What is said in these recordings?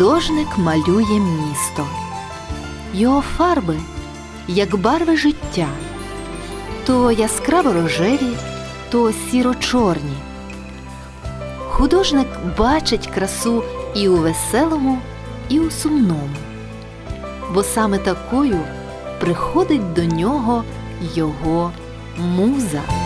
Художник малює місто. Його фарби, як барви життя, то яскраво рожеві, то сіро-чорні. Художник бачить красу і у веселому, і у сумному, бо саме такою приходить до нього його муза.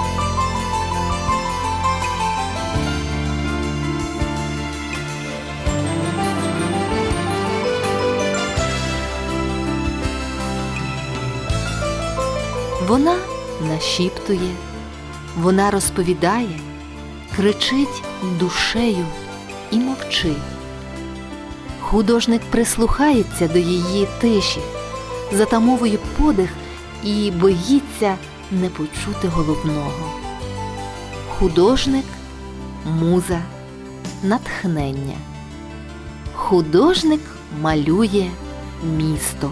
Вона нашіптує, вона розповідає, кричить душею і мовчить. Художник прислухається до її тиші, затамовує подих і боїться не почути головного. Художник муза, натхнення. Художник малює місто.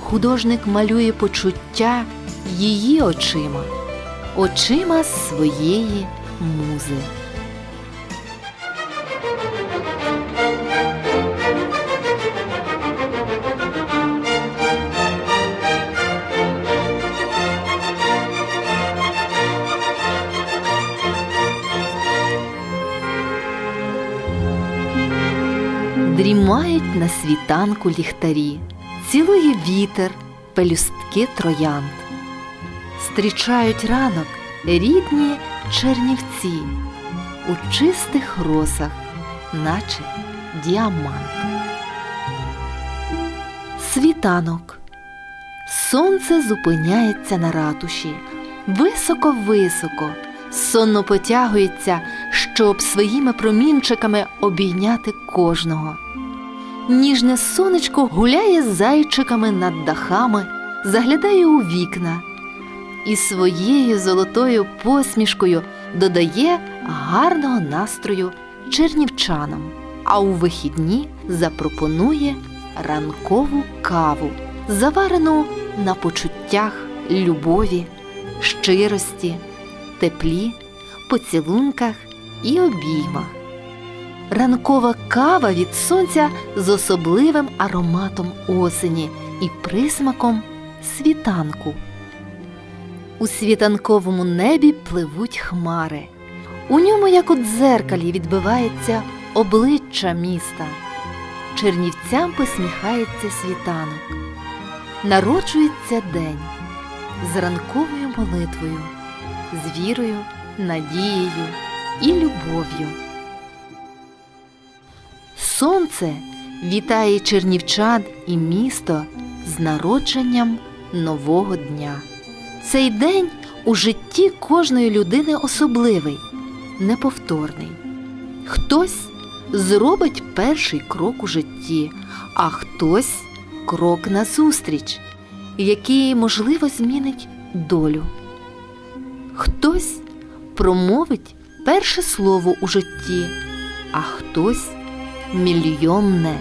Художник малює почуття її очима, очима своєї музи. Дрімають на світанку ліхтарі, цілує вітер, пелюстки троянд. Стрічають ранок рідні чернівці у чистих росах, наче діамант. Світанок. Сонце зупиняється на ратуші, високо-високо, сонно потягується, щоб своїми промінчиками обійняти кожного. Ніжне сонечко гуляє з зайчиками над дахами, заглядає у вікна і своєю золотою посмішкою додає гарного настрою чернівчанам, а у вихідні запропонує ранкову каву, заварену на почуттях любові, щирості, теплі, поцілунках і обіймах. Ранкова кава від сонця з особливим ароматом осені і присмаком світанку. У світанковому небі пливуть хмари. У ньому, як у дзеркалі, відбивається обличчя міста. Чернівцям посміхається світанок. Народжується день з ранковою молитвою, з вірою, надією і любов'ю. Сонце вітає чернівчан і місто з народженням нового дня. Цей день у житті кожної людини особливий, неповторний. Хтось зробить перший крок у житті, а хтось крок назустріч, який, можливо, змінить долю. Хтось промовить перше слово у житті, а хтось мільйонне,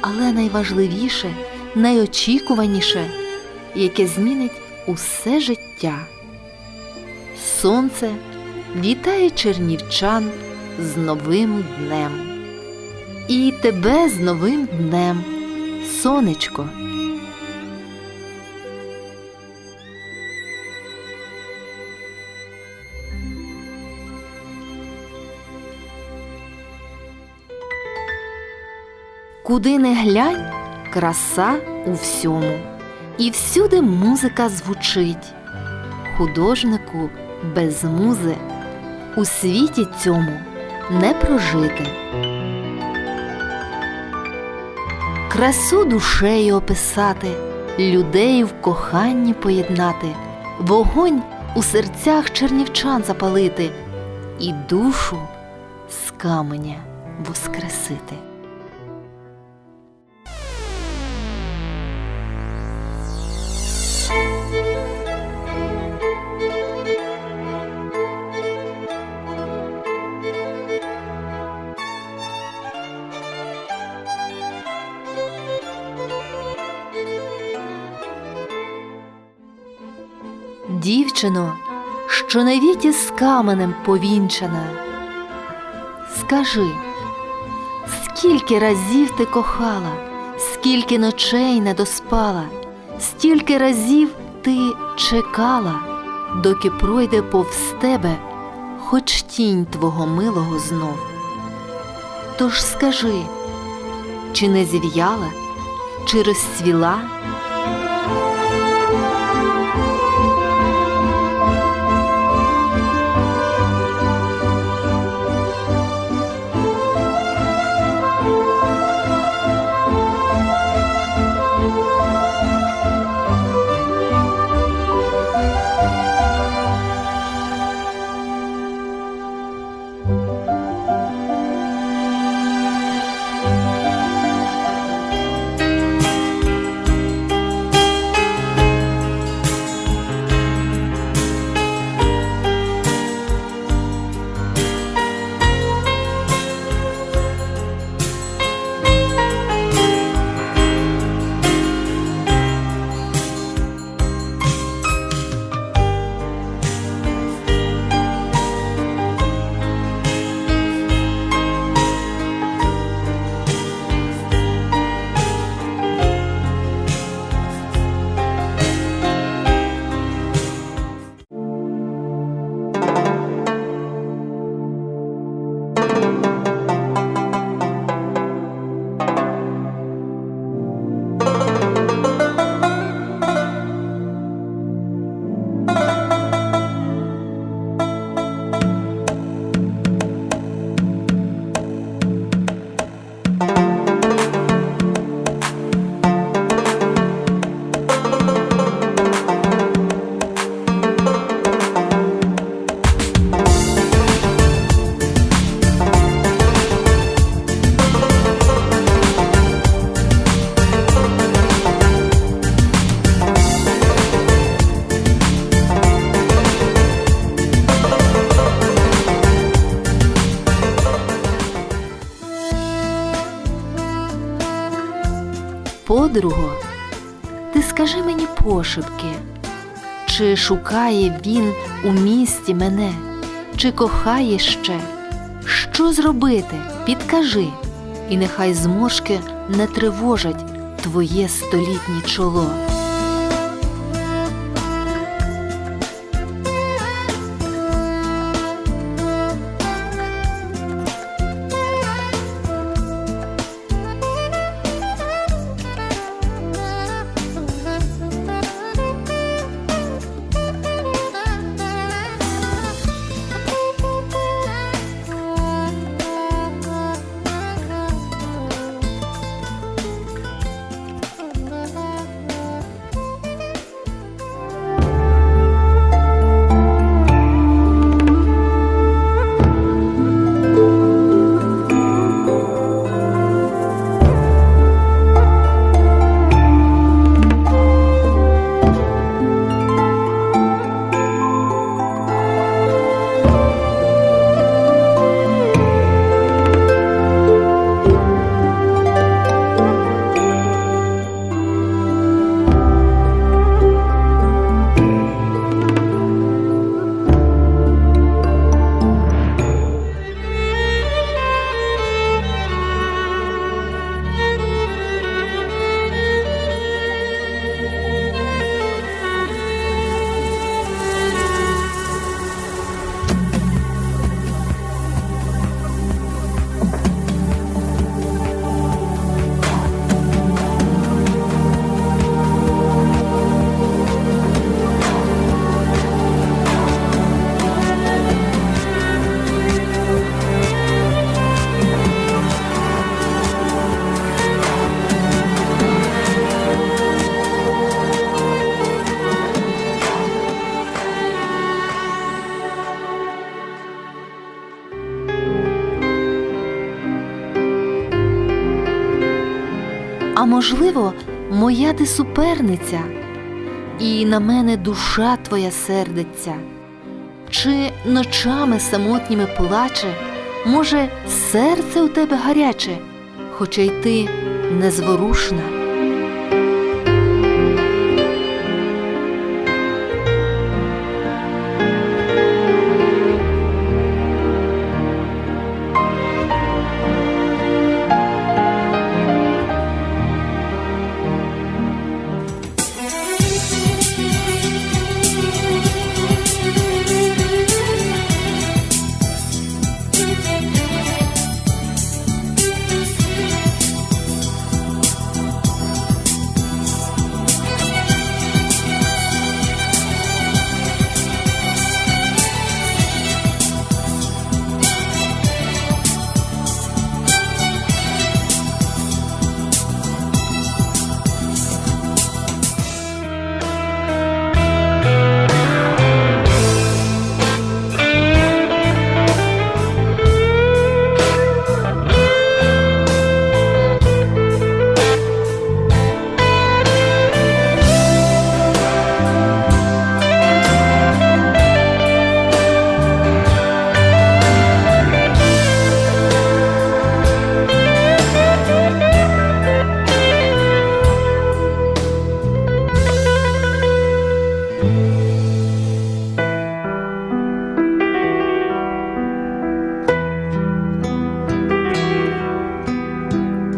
але найважливіше, найочікуваніше, яке змінить усе життя. Сонце вітає чернівчан з новим днем. І тебе з новим днем, сонечко. Куди не глянь, краса у всьому, і всюди музика звучить. Художнику без музи у світі цьому не прожити. Красу душею описати, людей в коханні поєднати, вогонь у серцях чернівчан запалити і душу з каменя воскресити. Дівчино, що на віті з каменем повінчана, скажи, скільки разів ти кохала, скільки ночей не доспала, стільки разів ти чекала, доки пройде повз тебе хоч тінь твого милого знов. Тож скажи, чи не зів'яла, чи розцвіла? Подруго, ти скажи мені пошепки, чи шукає він у місті мене, чи кохає ще? Що зробити? Підкажи, і нехай зморшки не тривожать твоє столітнє чоло. А можливо, моя ти суперниця, і на мене душа твоя сердиться, чи ночами самотніми плаче, може, серце у тебе гаряче, хоча й ти незворушна.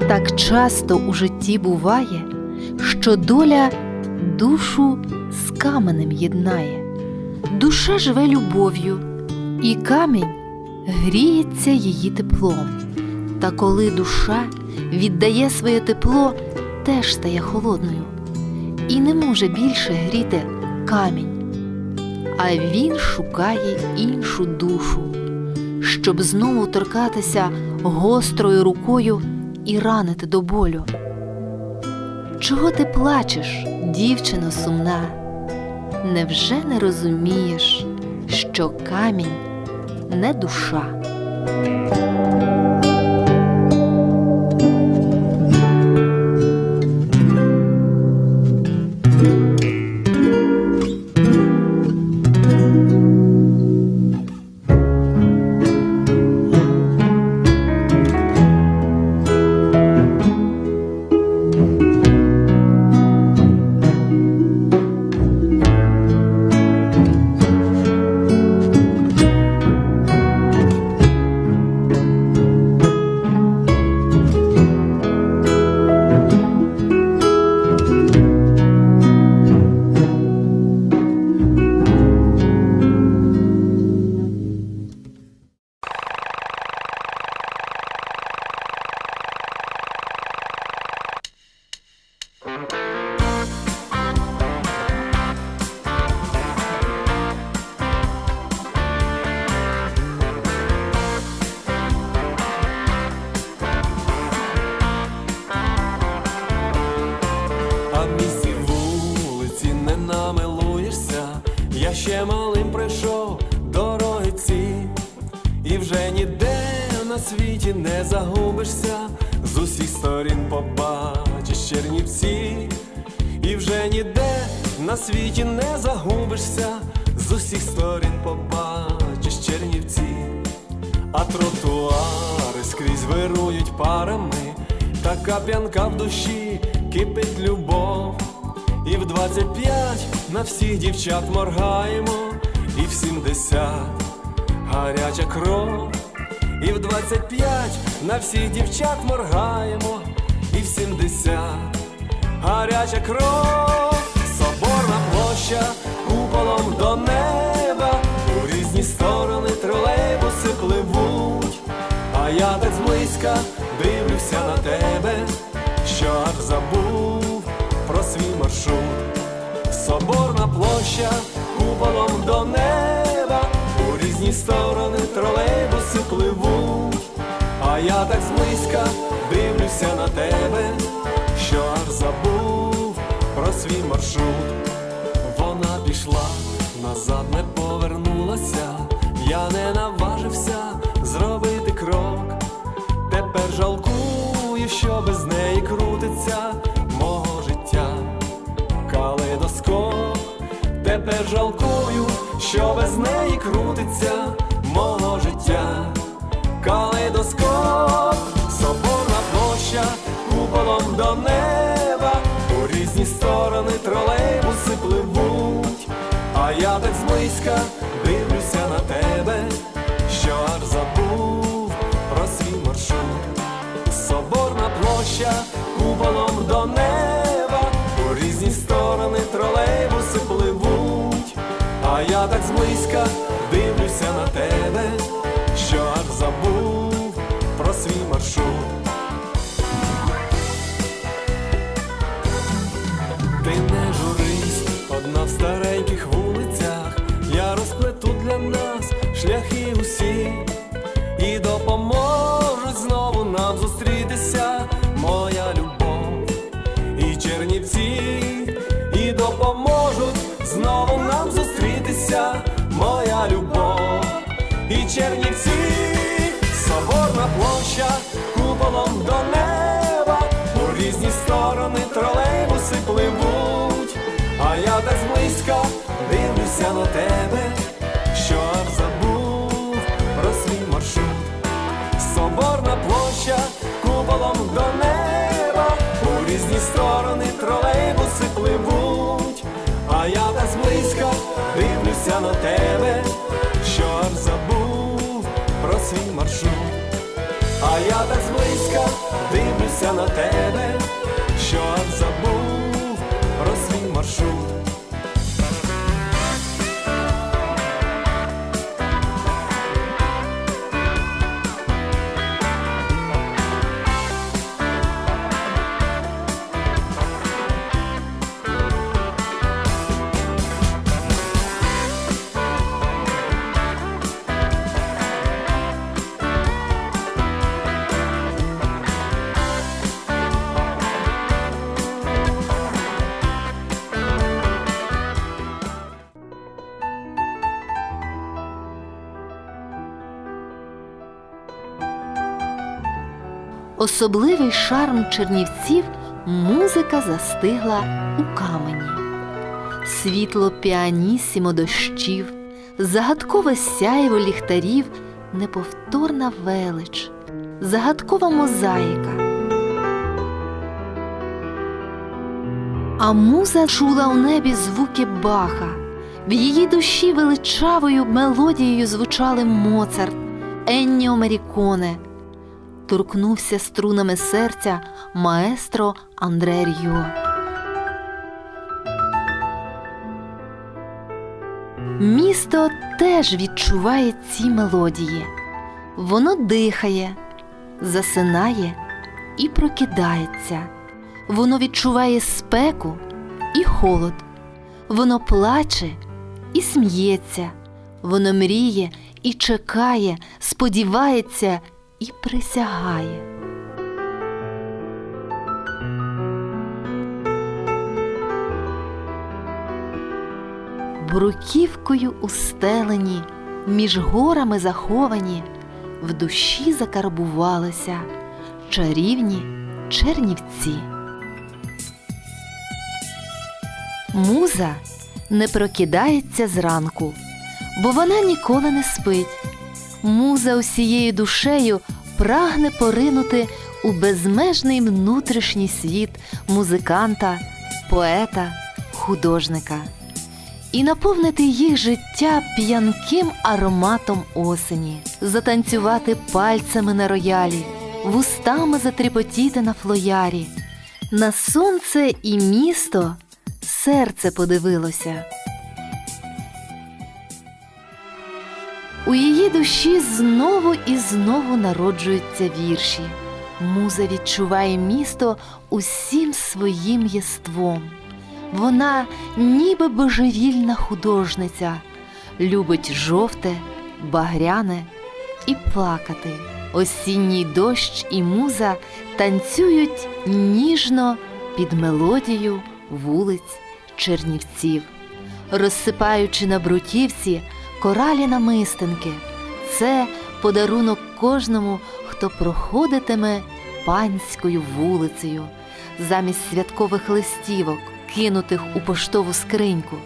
Так часто у житті буває, що доля душу з каменем єднає. Душа живе любов'ю, і камінь гріється її теплом. Та коли душа віддає своє тепло, теж стає холодною і не може більше гріти камінь. А він шукає іншу душу, щоб знову торкатися гострою рукою і ранити до болю. Чого ти плачеш, дівчино сумна? Невже не розумієш, що камінь не душа? В вулиці не намилуєшся, я ще малим прийшов дороги і вже ніде на світі не загубишся, з усіх сторін побачиш чернівці, і вже ніде на світі не загубишся, з усіх сторін побачиш чернівці. А тротуари скрізь вирують парами, така п'янка в душі кипить любов. І в 25 на всіх дівчат моргаємо, і в 70 гаряча кров, і в 25 на всіх дівчат моргаємо, і в 70 гаряча кров, соборна площа куполом до неба, у різні сторони тролейбуси пливуть, а я так зблизька дивлюся на тебе, що аж забув про свій маршрут. Соборна площа куполом до неба, у різні сторони тролейбуси пливуть, а я так зблизька дивлюся на тебе, що аж забув про свій маршрут. Вона пішла, назад не повернулася, я не наважився без неї крутиться мого життя калейдоскоп. Тепер жалкую, що без неї крутиться мого життя. Калейдоскоп, соборна площа, куполом до неба, у різні сторони тролейбуси пливуть, а я так зблизька Соборна чернівці, свій маршрут. А я так дивлюся дивлюся на тебе, Особливий шарм чернівців музика застигла у камені. Світло піанісімо дощів, загадкове сяйво ліхтарів, неповторна велич, загадкова мозаїка. А муза чула у небі звуки баха. В її душі величавою мелодією звучали Моцарт, Енніо Меріконе, торкнувся струнами серця маестро Андре Рьо. Місто теж відчуває ці мелодії. Воно дихає, засинає і прокидається. Воно відчуває спеку і холод. Воно плаче і сміється. Воно мріє і чекає, сподівається і присягає. Бруківкою устелені, між горами заховані, в душі закарбувалися чарівні чернівці. Муза не прокидається зранку, бо вона ніколи не спить. Муза усією душею прагне поринути у безмежний внутрішній світ музиканта, поета, художника і наповнити їх життя п'янким ароматом осені, затанцювати пальцями на роялі, вустами затріпотіти на флоярі. На сонце і місто серце подивилося. У її душі знову і знову народжуються вірші. Муза відчуває місто усім своїм єством. Вона, ніби божевільна художниця, любить жовте, багряне і плакати. Осінній дощ і муза танцюють ніжно під мелодію вулиць Чернівців, розсипаючи на бруківці коралі намистинки. Це подарунок кожному, хто проходитиме панською вулицею, замість святкових листівок, кинутих у поштову скриньку,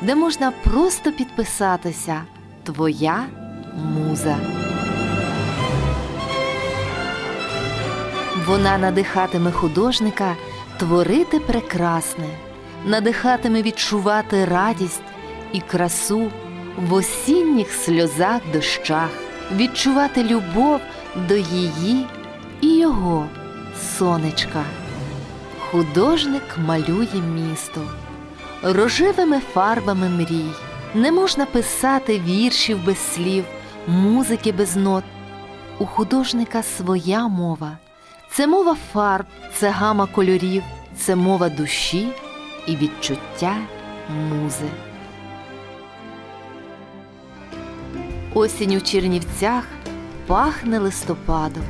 де можна просто підписатися Твоя муза. Вона надихатиме художника творити прекрасне, надихатиме відчувати радість і красу в осінніх сльозах дощах, відчувати любов до її і його сонечка. Художник малює місто рожевими фарбами мрій. Не можна писати віршів без слів, музики без нот. У художника своя мова. Це мова фарб, це гама кольорів, це мова душі і відчуття музи. Осінь у Чернівцях пахне листопадом.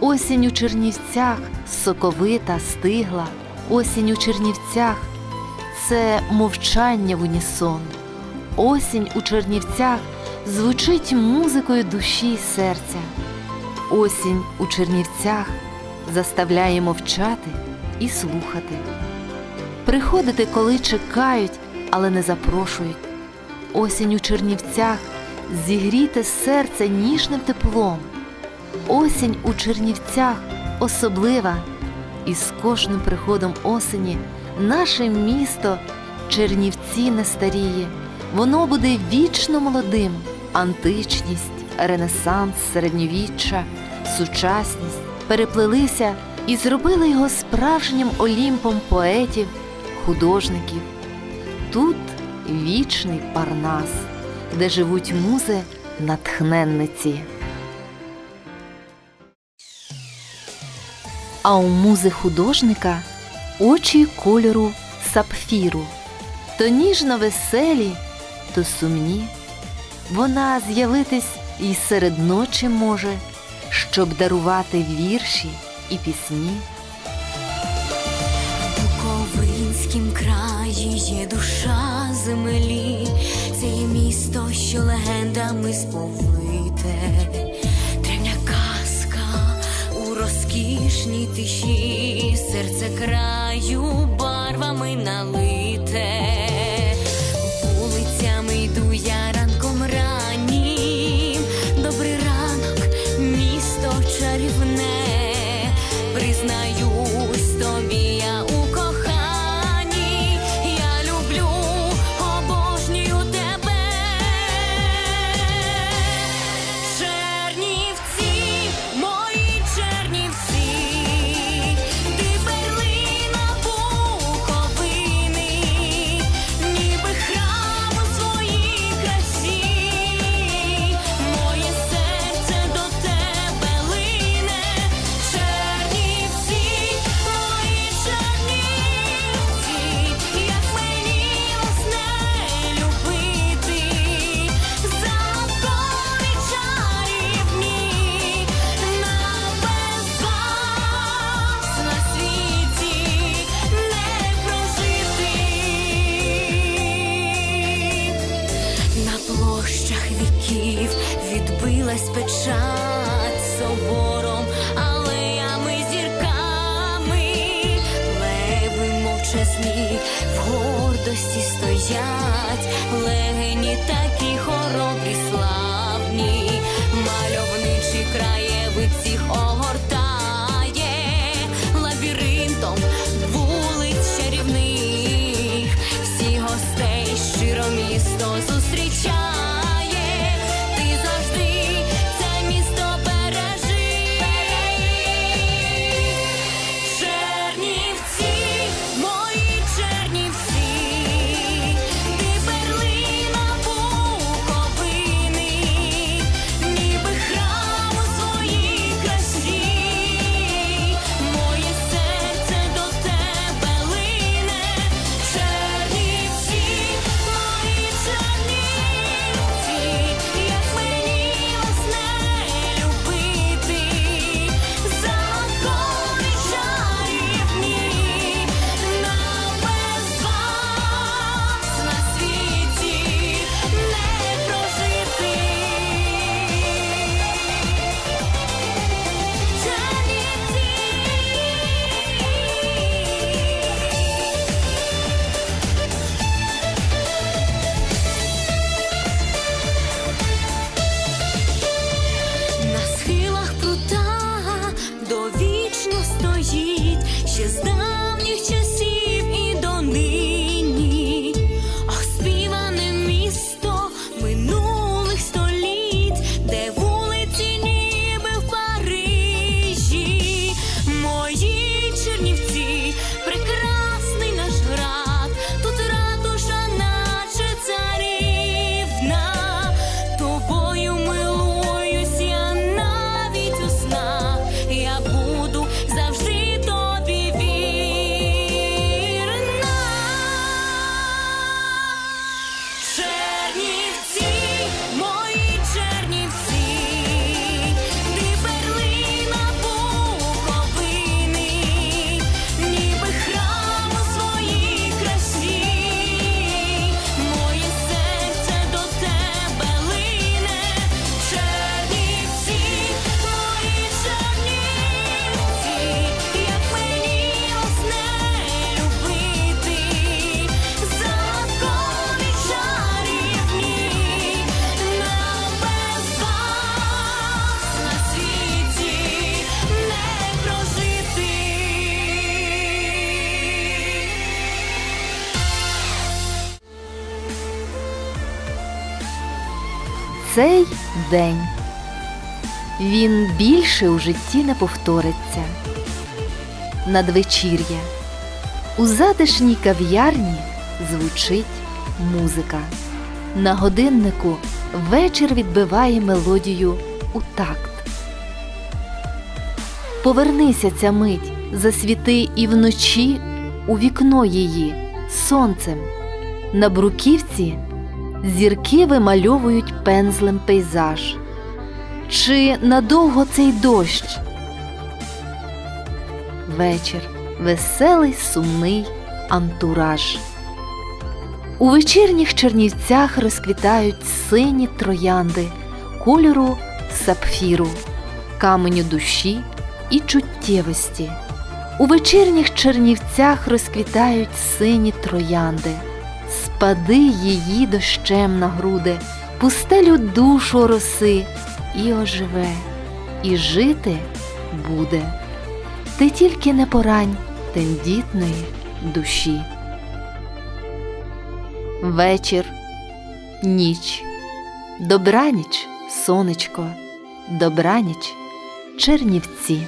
Осінь у Чернівцях соковита, стигла. Осінь у Чернівцях це мовчання в унісон. Осінь у Чернівцях звучить музикою душі й серця. Осінь у Чернівцях заставляє мовчати і слухати. Приходити, коли чекають, але не запрошують. Осінь у Чернівцях Зігріте серце ніжним теплом. Осінь у Чернівцях особлива, і з кожним приходом осені наше місто Чернівці не старіє. Воно буде вічно молодим. Античність, ренесанс, середньовіччя, сучасність переплелися і зробили його справжнім олімпом поетів, художників. Тут вічний парнас де живуть музи натхненниці. А у музи художника очі кольору сапфіру. То ніжно веселі, то сумні. Вона з'явитись і серед ночі може, щоб дарувати вірші і пісні. В Буковинськім краї є душа землі місто, що легендами сповите, древня казка у розкішній тиші, серце краю барвами налите. день. Він більше у житті не повториться. Надвечір'я. У затишній кав'ярні звучить музика. На годиннику вечір відбиває мелодію у такт. Повернися ця мить, засвіти і вночі у вікно її сонцем. На бруківці зірки вимальовують пензлем пейзаж. Чи надовго цей дощ? Вечір, веселий, сумний антураж. У вечірніх чернівцях розквітають сині троянди кольору сапфіру, каменю душі і чуттєвості. У вечірніх чернівцях розквітають сині троянди, спади її дощем на груди, пустелю душу роси, і оживе, і жити буде. Ти тільки не порань тендітної душі. Вечір, ніч, добраніч, сонечко, добраніч, чернівці.